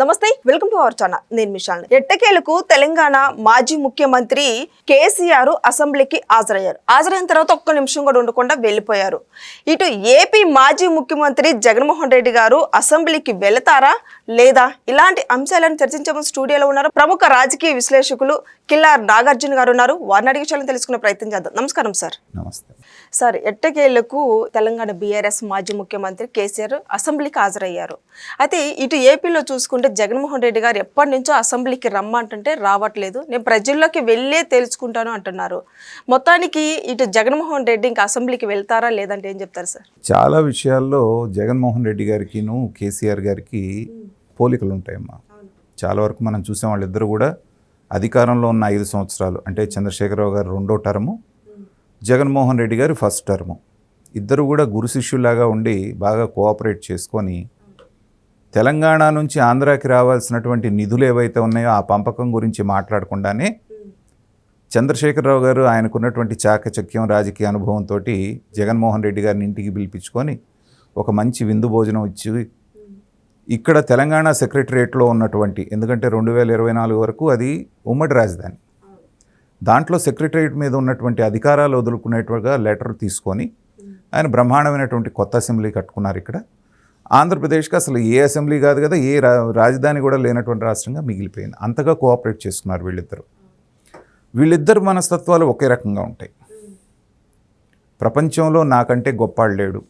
నమస్తే welcome to our channel. నేను మిషాల్ ఎట్టకేలకు తెలంగాణ మాజీ ముఖ్యమంత్రి కేసీఆర్ అసెంబ్లీకి హాజరయ్యారు. హాజరైన తర్వాత ఒక్క నిమిషం కూడా ఉండకుండా వెళ్ళిపోయారు. ఇటు ఏపీ మాజీ ముఖ్యమంత్రి జగన్మోహన్ రెడ్డి గారు అసెంబ్లీకి వెళతారా లేదా? ఇలాంటి అంశాలను చర్చించమని స్టూడియోలో ఉన్నారు ప్రముఖ రాజకీయ విశ్లేషకులు కిల్లార్ నాగార్జున గారు ఉన్నారు. వారిని అడిగి చాలా తెలుసుకునే ప్రయత్నం చేద్దాం. నమస్కారం సార్. నమస్తే. సార్ ఎట్టకేళ్ళకు తెలంగాణ బీఆర్ఎస్ మాజీ ముఖ్యమంత్రి కేసీఆర్ అసెంబ్లీకి హాజరయ్యారు. అయితే ఇటు ఏపీలో చూసుకుంటే జగన్మోహన్ రెడ్డి గారు ఎప్పటి నుంచో అసెంబ్లీకి రమ్మంటుంటే రావట్లేదు. నేను ప్రజల్లోకి వెళ్ళే తెలుసుకుంటాను అంటున్నారు. మొత్తానికి ఇటు జగన్మోహన్ రెడ్డి ఇంకా అసెంబ్లీకి వెళ్తారా లేదంటే ఏం చెప్తారు సార్? చాలా విషయాల్లో జగన్మోహన్ రెడ్డి గారికిను కేసీఆర్ గారికి పోలికలు ఉంటాయమ్మా చాలా వరకు మనం చూసాం వాళ్ళిద్దరు కూడా అధికారంలో ఉన్న ఐదు సంవత్సరాలు అంటే చంద్రశేఖరరావు గారు రెండో టర్ము జగన్మోహన్ రెడ్డి గారు ఫస్ట్ టర్ము. ఇద్దరు కూడా గురు శిష్యులాగా ఉండి బాగా కోఆపరేట్ చేసుకొని తెలంగాణ నుంచి ఆంధ్రాకి రావాల్సినటువంటి నిధులు ఏవైతే ఉన్నాయో ఆ పంపకం గురించి మాట్లాడకుండానే చంద్రశేఖరరావు గారు ఆయనకున్నటువంటి చాకచక్యం రాజకీయ అనుభవంతో జగన్మోహన్ రెడ్డి గారిని ఇంటికి పిలిపించుకొని ఒక మంచి విందు భోజనం ఇచ్చి ఇక్కడ తెలంగాణ సెక్రటరియట్లో ఉన్నటువంటి ఎందుకంటే రెండు వేల ఇరవై నాలుగు వరకు అది ఉమ్మడి రాజధాని. దాంట్లో సెక్రటరియట్ మీద ఉన్నటువంటి అధికారాలు వదులుకునేట్టుగా లెటర్ తీసుకొని ఆయన బ్రహ్మాండమైనటువంటి కొత్త అసెంబ్లీ కట్టుకున్నారు ఇక్కడ. ఆంధ్రప్రదేశ్కి అసలు ఏ అసెంబ్లీ కాదు కదా ఏ రా రాజధాని కూడా లేనటువంటి రాష్ట్రంగా మిగిలిపోయింది. అంతగా కోఆపరేట్ చేసుకున్నారు వీళ్ళిద్దరు. వీళ్ళిద్దరు మనస్తత్వాలు ఒకే రకంగా ఉంటాయి. ప్రపంచంలో నాకంటే గొప్పాడు లేడు.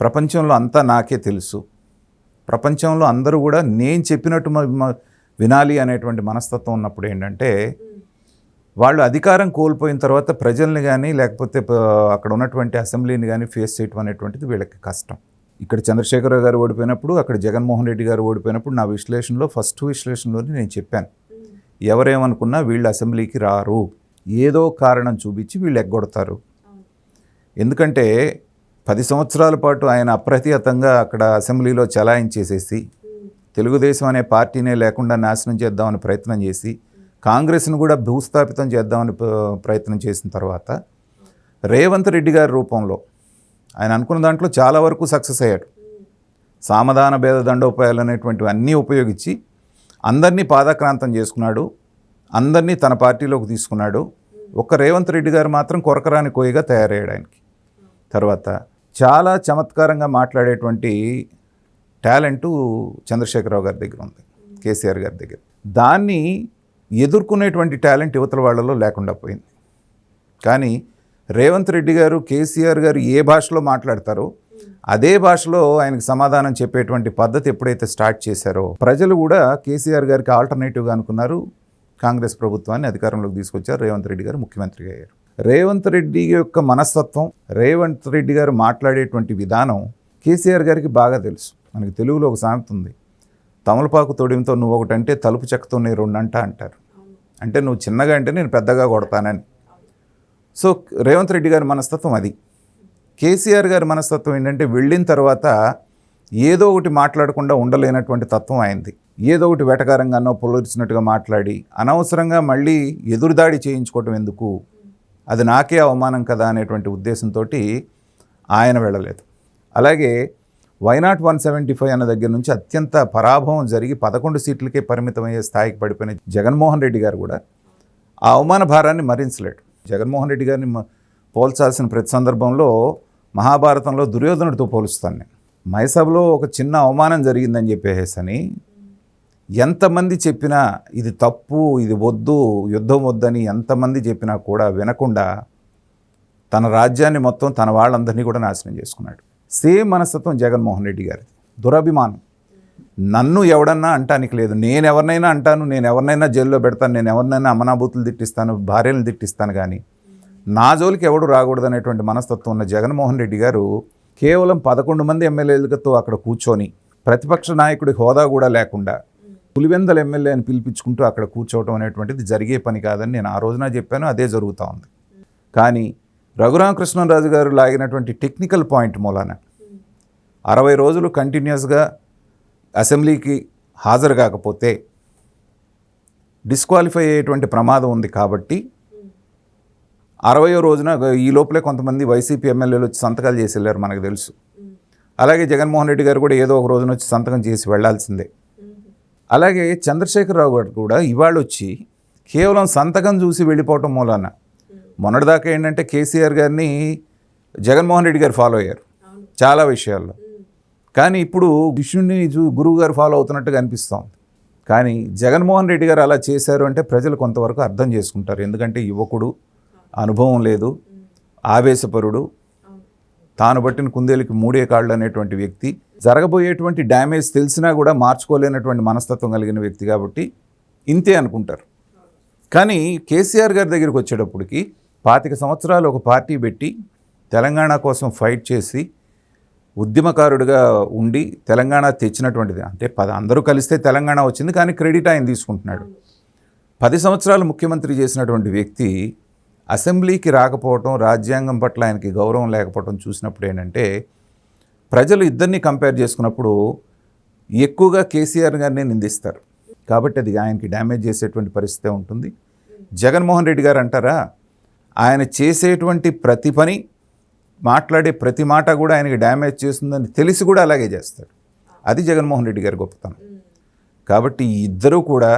ప్రపంచంలో అంతా నాకే తెలుసు. ప్రపంచంలో అందరూ కూడా నేను చెప్పినట్టు వినాలి అనేటువంటి మనస్తత్వం ఉన్నప్పుడు ఏంటంటే వాళ్ళు అధికారం కోల్పోయిన తర్వాత ప్రజల్ని కానీ లేకపోతే అక్కడ ఉన్నటువంటి అసెంబ్లీని కానీ ఫేస్ చేయటం అనేటువంటిది వీళ్ళకి కష్టం. ఇక్కడ చంద్రశేఖరరావు గారు ఓడిపోయినప్పుడు అక్కడ జగన్మోహన్ రెడ్డి గారు ఓడిపోయినప్పుడు నా విశ్లేషణలో ఫస్ట్ విశ్లేషణలోనే నేను చెప్పాను. ఎవరేమనుకున్నా వీళ్ళు అసెంబ్లీకి రారు. ఏదో కారణం చూపించి వీళ్ళు ఎగ్గొడతారు. ఎందుకంటే పది సంవత్సరాల పాటు ఆయన అప్రతిహతంగా అక్కడ అసెంబ్లీలో చలాయించేసేసి తెలుగుదేశం అనే పార్టీనే లేకుండా నాశనం చేద్దామని ప్రయత్నం చేసి కాంగ్రెస్ను కూడా భూస్థాపితం చేద్దామని ప్రయత్నం చేసిన తర్వాత రేవంత్ రెడ్డి గారి రూపంలో ఆయన అనుకున్న దాంట్లో చాలా వరకు సక్సెస్ అయ్యాడు. సామధాన భేద దండోపాయాలు అనేటువంటివి అన్నీ ఉపయోగించి అందరినీ పాదక్రాంతం చేసుకున్నాడు అందరినీ తన పార్టీలోకి తీసుకున్నాడు. ఒక్క రేవంత్ రెడ్డి గారు మాత్రం కొరకరాని కోయిగా తయారయ్యాడు ఆయనకి. తర్వాత చాలా చమత్కారంగా మాట్లాడేటువంటి టాలెంటు చంద్రశేఖరరావు గారి దగ్గర ఉంది కేసీఆర్ గారి దగ్గర. దాన్ని ఎదుర్కొనేటువంటి టాలెంట్ యువతల వాళ్ళలో లేకుండా పోయింది. కానీ రేవంత్ రెడ్డి గారు కేసీఆర్ గారు ఏ భాషలో మాట్లాడతారో అదే భాషలో ఆయనకు సమాధానం చెప్పేటువంటి పద్ధతి ఎప్పుడైతే స్టార్ట్ చేశారో ప్రజలు కూడా కేసీఆర్ గారికి ఆల్టర్నేటివ్గా అనుకున్నారు. కాంగ్రెస్ ప్రభుత్వాన్ని అధికారంలోకి తీసుకొచ్చారు రేవంత్ రెడ్డి గారు ముఖ్యమంత్రిగా అయ్యారు. రేవంత్ రెడ్డి యొక్క మనస్తత్వం రేవంత్ రెడ్డి గారు మాట్లాడేటువంటి విధానం కేసీఆర్ గారికి బాగా తెలుసు. మనకి తెలుగులో ఒక సామెత ఉంది. తమలపాకు తొడిమితో నువ్వు ఒకటంటే తలుపు చెక్కతో నేను రెండంట అంటారు. అంటే నువ్వు చిన్నగా అంటే నేను పెద్దగా కొడతానని. సో రేవంత్ రెడ్డి గారి మనస్తత్వం అది. కేసీఆర్ గారి మనస్తత్వం ఏంటంటే వెళ్ళిన తర్వాత ఏదో ఒకటి మాట్లాడకుండా ఉండలేనటువంటి తత్వం అయింది ఏదో ఒకటి వెటకారంగానో పొలరిచినట్టుగా మాట్లాడి అనవసరంగా మళ్ళీ ఎదురుదాడి చేయించుకోవటం ఎందుకు? అది నాకే అవమానం కదా అనేటువంటి ఉద్దేశంతో ఆయన వెళ్ళలేదు. అలాగే వైనాట్ వన్ సెవెంటీ ఫైవ్ అన్న దగ్గర నుంచి అత్యంత పరాభవం జరిగి పదకొండు సీట్లకే పరిమితమయ్యే స్థాయికి పడిపోయిన జగన్మోహన్ రెడ్డి గారు కూడా ఆ అవమాన భారాన్ని మరించలేడు. జగన్మోహన్ రెడ్డి గారిని పోల్చాల్సిన ప్రతి సందర్భంలో మహాభారతంలో దుర్యోధనుడితో పోలుస్తాను నేను. మైసభలో ఒక చిన్న అవమానం జరిగిందని చెప్పేసని ఎంతమంది చెప్పినా ఇది తప్పు ఇది వద్దు యుద్ధం వద్దని ఎంతమంది చెప్పినా కూడా వినకుండా తన రాజ్యాన్ని మొత్తం తన వాళ్ళందరినీ కూడా నాశనం చేసుకున్నాడు. సేమ్ మనస్తత్వం జగన్మోహన్ రెడ్డి గారిది. దురభిమానం. నన్ను ఎవడన్నా అంటానికి లేదు. నేను ఎవరినైనా అంటాను నేను ఎవరినైనా జైల్లో పెడతాను నేను ఎవరినైనా అమనాభూతులు తిట్టిస్తాను భార్యలను తిట్టిస్తాను కానీ నా జోలికి ఎవడు రాకూడదు అనేటువంటి మనస్తత్వం ఉన్న జగన్మోహన్ రెడ్డి గారు కేవలం పదకొండు మంది ఎమ్మెల్యేలతో అక్కడ కూర్చొని ప్రతిపక్ష నాయకుడి హోదా కూడా లేకుండా పులివెందల ఎమ్మెల్యే అని పిలిపించుకుంటూ అక్కడ కూర్చోవటం అనేటువంటిది జరిగే పని కాదని నేను ఆ రోజున చెప్పాను అదే జరుగుతూ ఉంది. కానీ రఘురామకృష్ణరాజు గారు లాగినటువంటి టెక్నికల్ పాయింట్ మూలాన అరవై రోజులు కంటిన్యూస్గా అసెంబ్లీకి హాజరు కాకపోతే డిస్క్వాలిఫై అయ్యేటువంటి ప్రమాదం ఉంది కాబట్టి అరవయో రోజున ఈ లోపలే కొంతమంది వైసీపీ ఎమ్మెల్యేలు వచ్చి సంతకాలు చేసి వెళ్ళారు మనకు తెలుసు. అలాగే జగన్మోహన్ రెడ్డి గారు కూడా ఏదో ఒక రోజున వచ్చి సంతకం చేసి వెళ్ళాల్సిందే. అలాగే చంద్రశేఖరరావు గారు కూడా ఇవాళ వచ్చి కేవలం సంతకం చూసి వెళ్ళిపోవటం మూలాన. మొన్నటిదాకా ఏంటంటే కేసీఆర్ గారిని జగన్మోహన్ రెడ్డి గారు ఫాలో అయ్యారు. చాలా విషయాల్లో. కానీ ఇప్పుడు విష్ణుని గురువు గారు ఫాలో అవుతున్నట్టుగా అనిపిస్తోంది కానీ జగన్మోహన్ రెడ్డి గారు అలా చేశారు అంటే ప్రజలు కొంతవరకు అర్థం చేసుకుంటారు. ఎందుకంటే యువకుడు అనుభవం లేదు ఆవేశపరుడు తాను పట్టిన కుందేలికి మూడే కాళ్ళు అనేటువంటి వ్యక్తి జరగబోయేటువంటి డ్యామేజ్ తెలిసినా కూడా మార్చుకోలేనటువంటి మనస్తత్వం కలిగిన వ్యక్తి కాబట్టి ఇంతే అనుకుంటారు. కానీ కేసీఆర్ గారి దగ్గరికి వచ్చేటప్పటికి పాతిక సంవత్సరాలు ఒక పార్టీ పెట్టి తెలంగాణ కోసం ఫైట్ చేసి ఉద్యమకారుడిగా ఉండి తెలంగాణ తెచ్చినటువంటిది. అంటే పద అందరూ కలిస్తే తెలంగాణ వచ్చింది కానీ క్రెడిట్ ఆయన తీసుకుంటున్నాడు. పది సంవత్సరాలు ముఖ్యమంత్రి చేసినటువంటి వ్యక్తి అసెంబ్లీకి రాకపోవటం రాజ్యాంగం పట్ల ఆయనకి గౌరవం లేకపోవటం చూసినప్పుడు ఏంటంటే ప్రజలు ఇద్దరిని కంపేర్ చేసుకున్నప్పుడు ఎక్కువగా కేసీఆర్ గారిని నిందిస్తారు. కాబట్టి అది ఆయనకి డ్యామేజ్ చేసేటువంటి పరిస్థితి ఉంటుంది. జగన్మోహన్ రెడ్డి గారు అంటారా ఆయన చేసేటువంటి ప్రతి పని మాట్లాడే ప్రతి మాట కూడా ఆయనకి డ్యామేజ్ చేస్తుందని తెలిసి కూడా అలాగే చేస్తాడు అది జగన్మోహన్ రెడ్డి గారి గొప్పతనం. కాబట్టి ఇద్దరూ కూడా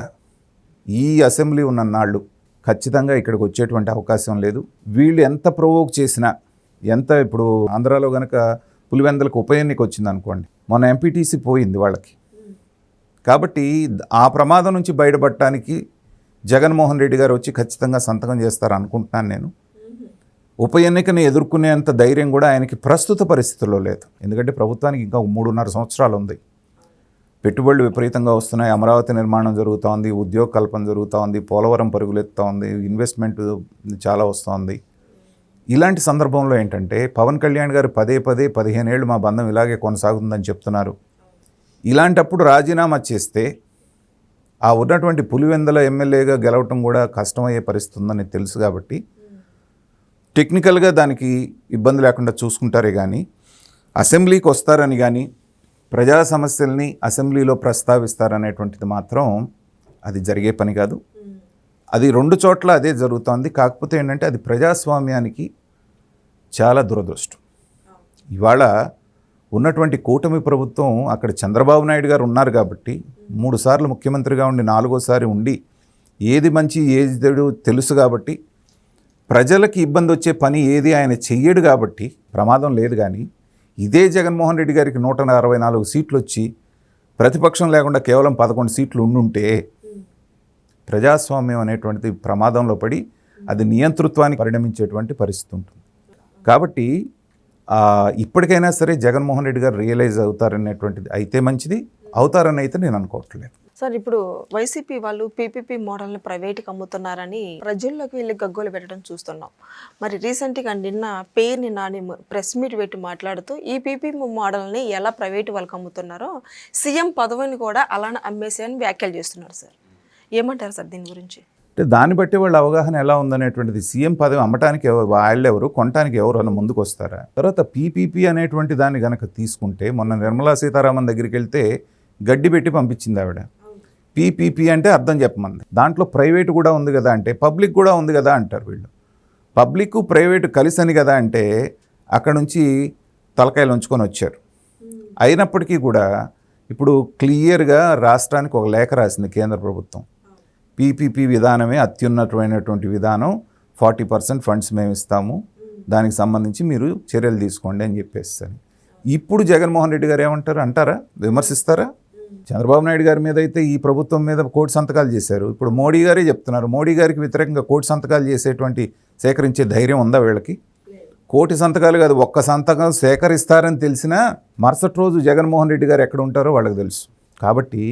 ఈ అసెంబ్లీ ఉన్న నాళ్ళు ఖచ్చితంగా ఇక్కడికి వచ్చేటువంటి అవకాశం లేదు. వీళ్ళు ఎంత ప్రొవోక్ చేసినా ఎంత ఇప్పుడు ఆంధ్రాలో కనుక పులివెందలకు ఉప ఎన్నిక వచ్చింది అనుకోండి మొన్న ఎంపీటీసీ పోయింది వాళ్ళకి. కాబట్టి ఆ ప్రమాదం నుంచి బయటపడటానికి జగన్మోహన్ రెడ్డి గారు వచ్చి ఖచ్చితంగా సంతకం చేస్తారు అనుకుంటున్నాను నేను. ఉప ఎన్నికని ఎదుర్కొనేంత ధైర్యం కూడా ఆయనకి ప్రస్తుత పరిస్థితుల్లో లేదు. ఎందుకంటే ప్రభుత్వానికి ఇంకా మూడున్నర సంవత్సరాలు ఉంది. పెట్టుబడులు విపరీతంగా వస్తున్నాయి. అమరావతి నిర్మాణం జరుగుతోంది. ఉద్యోగ కల్పన జరుగుతోంది. పోలవరం పరుగులెత్తుతూ ఉంది ఇన్వెస్ట్మెంట్ చాలా వస్తోంది. ఇలాంటి సందర్భంలో ఏంటంటే పవన్ కళ్యాణ్ గారు పదే పదే పదిహేను ఏళ్ళు మా బంధం ఇలాగే కొనసాగుతుందని చెప్తున్నారు. ఇలాంటప్పుడు రాజీనామా చేస్తే ఆ ఉన్నటువంటి పులివెందల ఎమ్మెల్యేగా గెలవటం కూడా కష్టమయ్యే పరిస్థితి ఉందని తెలుసు కాబట్టి టెక్నికల్గా దానికి ఇబ్బంది లేకుండా చూసుకుంటారే కానీ అసెంబ్లీకి వస్తారని కానీ ప్రజా సమస్యల్ని అసెంబ్లీలో ప్రస్తావిస్తారనేటువంటిది మాత్రం అది జరిగే పని కాదు. అది రెండు చోట్ల అదే జరుగుతోంది. కాకపోతే ఏంటంటే అది ప్రజాస్వామ్యానికి చాలా దురదృష్టం. ఇవాళ ఉన్నటువంటి కూటమి ప్రభుత్వం అక్కడ చంద్రబాబు నాయుడు గారు ఉన్నారు కాబట్టి మూడు సార్లు ముఖ్యమంత్రిగా ఉండి నాలుగోసారి ఉండి ఏది మంచి ఏది చెడు తెలుసు కాబట్టి ప్రజలకి ఇబ్బంది వచ్చే పని ఏది ఆయన చెయ్యడు కాబట్టి ప్రమాదం లేదు కానీ ఇదే జగన్మోహన్ రెడ్డి గారికి నూట అరవై నాలుగు సీట్లు వచ్చి ప్రతిపక్షం లేకుండా కేవలం పదకొండు సీట్లు ఉండుంటే ప్రజాస్వామ్యం అనేటువంటిది ప్రమాదంలో పడి అది నియంతృత్వానికి పరిణమించేటువంటి పరిస్థితి ఉంటుంది. కాబట్టి ఇప్పటికైనా సరే జగన్మోహన్ రెడ్డి గారు రియలైజ్ అవుతారనేటువంటిది అయితే మంచిది అవుతారని అయితే నేను అనుకోవట్లేదు. సార్ ఇప్పుడు వైసీపీ వాళ్ళు పీపీపీ మోడల్ని ప్రైవేట్కి అమ్ముతున్నారని ప్రజల్లోకి వెళ్ళి గగ్గోలు పెట్టడం చూస్తున్నాం. మరి రీసెంట్గా నిన్న పేరుని నాని ప్రెస్ మీట్ పెట్టి మాట్లాడుతూ ఈ పీపీపీ మోడల్ని ఎలా ప్రైవేట్ వాళ్ళకి అమ్ముతున్నారో సీఎం పదవిని కూడా అలానే అమ్మేసేయని వ్యాఖ్యలు చేస్తున్నారు సార్. ఏమంటారు సార్ దీని గురించి? అంటే దాన్ని బట్టి వాళ్ళ అవగాహన ఎలా ఉందనేటువంటిది సీఎం పదవి అమ్మటానికి ఎవరు వాళ్ళు ఎవరు కొనటానికి ఎవరు అని ముందుకు వస్తారా తర్వాత పీపీపీ అనేటువంటి దాన్ని గనక తీసుకుంటే మొన్న నిర్మలా సీతారామన్ దగ్గరికి వెళ్తే గడ్డి పెట్టి పంపించింది ఆవిడ. పీపీపీ అంటే అర్థం చెప్పమంది. దాంట్లో ప్రైవేట్ కూడా ఉంది కదా అంటే పబ్లిక్ కూడా ఉంది కదా అంటారు వీళ్ళు. పబ్లిక్ ప్రైవేటు కలిసని కదా అంటే అక్కడ నుంచి తలకాయలు ఉంచుకొని వచ్చారు. అయినప్పటికీ కూడా ఇప్పుడు క్లియర్గా రాష్ట్రానికి ఒక లేఖ రాసింది కేంద్ర ప్రభుత్వం. పీపీపీ విధానమే అత్యున్నతమైనటువంటి విధానం. ఫార్టీ పర్సెంట్ ఫండ్స్ మేము ఇస్తాము. దానికి సంబంధించి మీరు చర్యలు తీసుకోండి అని చెప్పేస్తాను ఇప్పుడు జగన్మోహన్ రెడ్డి గారు ఏమంటారు? అంటారా? విమర్శిస్తారా? చంద్రబాబు నాయుడు గారి మీద అయితే ఈ ప్రభుత్వం మీద కోటి సంతకాలు చేశారు. ఇప్పుడు మోడీ గారే చెప్తున్నారు. మోడీ గారికి వ్యతిరేకంగా కోటి సంతకాలు చేసేటువంటి సేకరించే ధైర్యం ఉందా వీళ్ళకి? కోటి సంతకాలు కాదు ఒక్క సంతకం సేకరిస్తారని తెలిసినా మరుసటి రోజు జగన్మోహన్ రెడ్డి గారు ఎక్కడ ఉంటారో వాళ్ళకి తెలుసు. కాబట్టి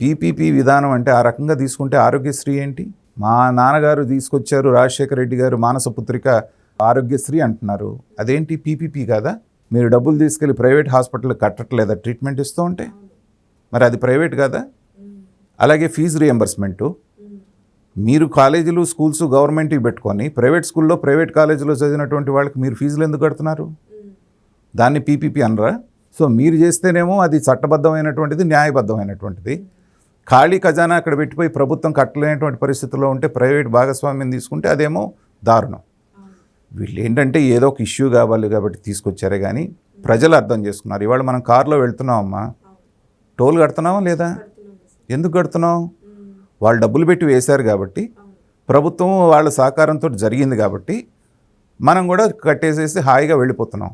పీపీపీ విధానం అంటే ఆ రకంగా తీసుకుంటే ఆరోగ్యశ్రీ ఏంటి? మా నాన్నగారు తీసుకొచ్చారు రాజశేఖర రెడ్డి గారు మానస పుత్రిక ఆరోగ్యశ్రీ అంటున్నారు. అదేంటి? పీపీపీ కాదా? మీరు డబ్బులు తీసుకెళ్ళి ప్రైవేట్ హాస్పిటల్ కట్టట్లేదా? ట్రీట్మెంట్ ఇస్తూ ఉంటే? మరి అది ప్రైవేట్ కాదా? అలాగే ఫీజు రియంబర్స్మెంటు. మీరు కాలేజీలు స్కూల్స్ గవర్నమెంట్కి పెట్టుకొని ప్రైవేట్ స్కూల్లో ప్రైవేట్ కాలేజీలో చదివినటువంటి వాళ్ళకి మీరు ఫీజులు ఎందుకు కడుతున్నారు? దాన్ని పీపీపీ అనరా? సో మీరు చేస్తేనేమో అది చట్టబద్ధమైనటువంటిది న్యాయబద్ధమైనటువంటిది. ఖాళీ ఖజానా అక్కడ పెట్టిపోయి ప్రభుత్వం కట్టలేనటువంటి పరిస్థితుల్లో ఉంటే ప్రైవేట్ భాగస్వామ్యం తీసుకుంటే అదేమో దారుణం. వీళ్ళు ఏంటంటే ఏదో ఒక ఇష్యూ కావాలి కాబట్టి తీసుకొచ్చారే కానీ ప్రజలు అర్థం చేసుకున్నారు. ఇవాళ మనం కారులో వెళ్తున్నామమ్మా. టోల్ కడుతున్నామా లేదా? ఎందుకు కడుతున్నాం వాళ్ళు డబ్బులు పెట్టి వేశారు కాబట్టి ప్రభుత్వం వాళ్ళ సహకారంతో జరిగింది కాబట్టి మనం కూడా కట్టేసేసి హాయిగా వెళ్ళిపోతున్నాం.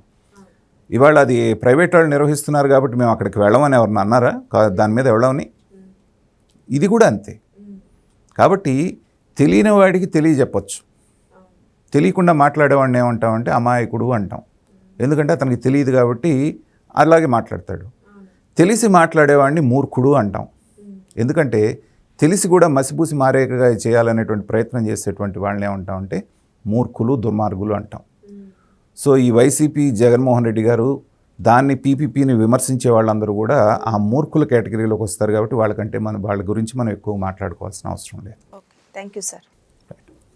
ఇవాళ అది ప్రైవేట్ వాళ్ళు నిర్వహిస్తున్నారు కాబట్టి మేము అక్కడికి వెళ్ళమని ఎవరన్నా అన్నారా? కా- దాని మీద వెళ్ళమని ఇది కూడా అంతే. కాబట్టి తెలియని వాడికి తెలియజెప్పచ్చు. తెలియకుండా మాట్లాడేవాడిని ఏమంటామంటే అమాయకుడు అంటాం. ఎందుకంటే అతనికి తెలియదు కాబట్టి అలాగే మాట్లాడతాడు. తెలిసి మాట్లాడేవాడిని మూర్ఖుడు అంటాం. ఎందుకంటే తెలిసి కూడా మసిపూసి మారేగా చేయాలనేటువంటి ప్రయత్నం చేసేటువంటి వాళ్ళని ఏమంటామంటే మూర్ఖులు దుర్మార్గులు అంటాం. సో ఈ వైసీపీ జగన్మోహన్ రెడ్డి గారు దాన్ని పీపీపీని విమర్శించే వాళ్ళందరూ కూడా ఆ మూర్ఖుల కేటగిరీలోకి వస్తారు కాబట్టి వాళ్ళకంటే మన వాళ్ళ గురించి మనం ఎక్కువ మాట్లాడుకోవాల్సిన అవసరం లేదు. Thank you sir.